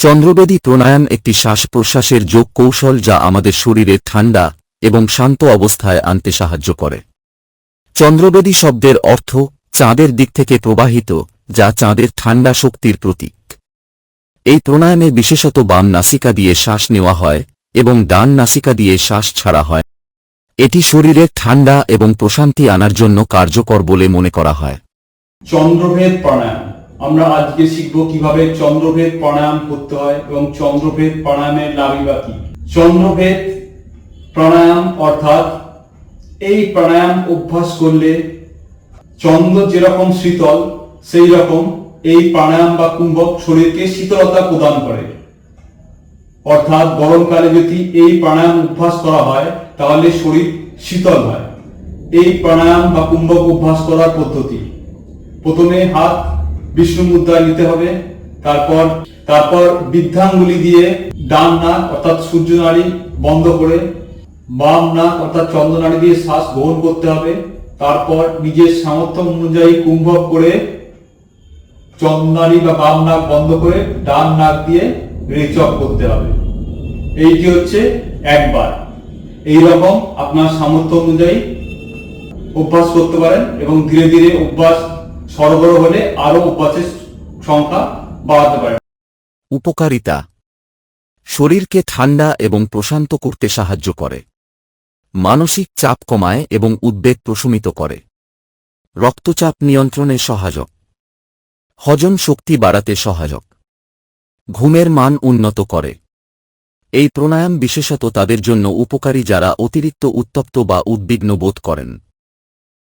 চন্দ্রবেদী প্রাণায়াম একটি শ্বাস প্রশ্বাসের যোগ কৌশল যা আমাদের শরীরে ঠান্ডা এবং শান্ত অবস্থায় আনতে সাহায্য করে। চন্দ্রবেদী শব্দের অর্থ চাঁদের দিক থেকে প্রবাহিত, যা চাঁদের ঠান্ডা শক্তির প্রতীক। এই প্রাণায়ামে বিশেষত বাম নাসিকা দিয়ে শ্বাস নেওয়া হয় এবং ডান নাসিকা দিয়ে শ্বাস ছাড়া হয়। এটি শরীরে ঠান্ডা এবং প্রশান্তি আনার জন্য কার্যকর বলে মনে করা হয়। চন্দ্রভেদ প্রাণায়াম আমরা আজকে শিখব কীভাবে চন্দ্রভেদ প্রাণায়াম করতে হয় এবং চন্দ্রভেদ প্রাণায়ামের লাভই বা কি। চন্দ্রভেদ প্রাণায়াম অর্থাৎ এই প্রাণায়াম অভ্যাস করলে চন্দ্র যেরকম শীতল, সেই রকম এই প্রাণায়াম বা কুম্ভক শরীরকে শীতলতা প্রদান করে। অর্থাৎ গরমকালে যদি এই প্রাণায়াম অভ্যাস করা হয়, তাহলে শরীর শীতল হয়। এই প্রাণায়াম বা কুম্ভক অভ্যাস করার পদ্ধতি। প্রথমে হাত বিষ্ণু মুদ্রায় নিতে হবে। তারপর তারপর বৃদ্ধাঙ্গুলি দিয়ে ডান নাক, অর্থাৎ সূর্য নাড়ি, বন্ধ করে বাম নাক, অর্থাৎ চন্দ্র নাড়ি দিয়ে শ্বাস গ্রহণ করতে হবে। তারপর নিজের সামর্থ্য অনুযায়ী কুম্ভক করে চন্দ্রাণী বা বাম নাক বন্ধ করে ডান নাক দিয়ে রেচক করতে হবে। এইটি হচ্ছে একবার। এই রকম আপনার সামর্থ্য অনুযায়ী অভ্যাস করতে পারেন এবং ধীরে ধীরে অভ্যাস সরবরাহ হলে আরও অভ্যাসের সংখ্যা বাড়াতে পারেন উপকারিতা। শরীরকে ঠান্ডা এবং প্রশান্ত করতে সাহায্য করে। মানসিক চাপ কমায় এবং উদ্বেগ প্রশমিত করে। রক্তচাপ নিয়ন্ত্রণে সহায়ক। হজম শক্তি বাড়াতে সহায়ক। ঘুমের মান উন্নত করে। এই প্রাণায়াম বিশেষত তাদের জন্য উপকারী যারা অতিরিক্ত উত্তপ্ত বা উদ্বিগ্ন বোধ করেন।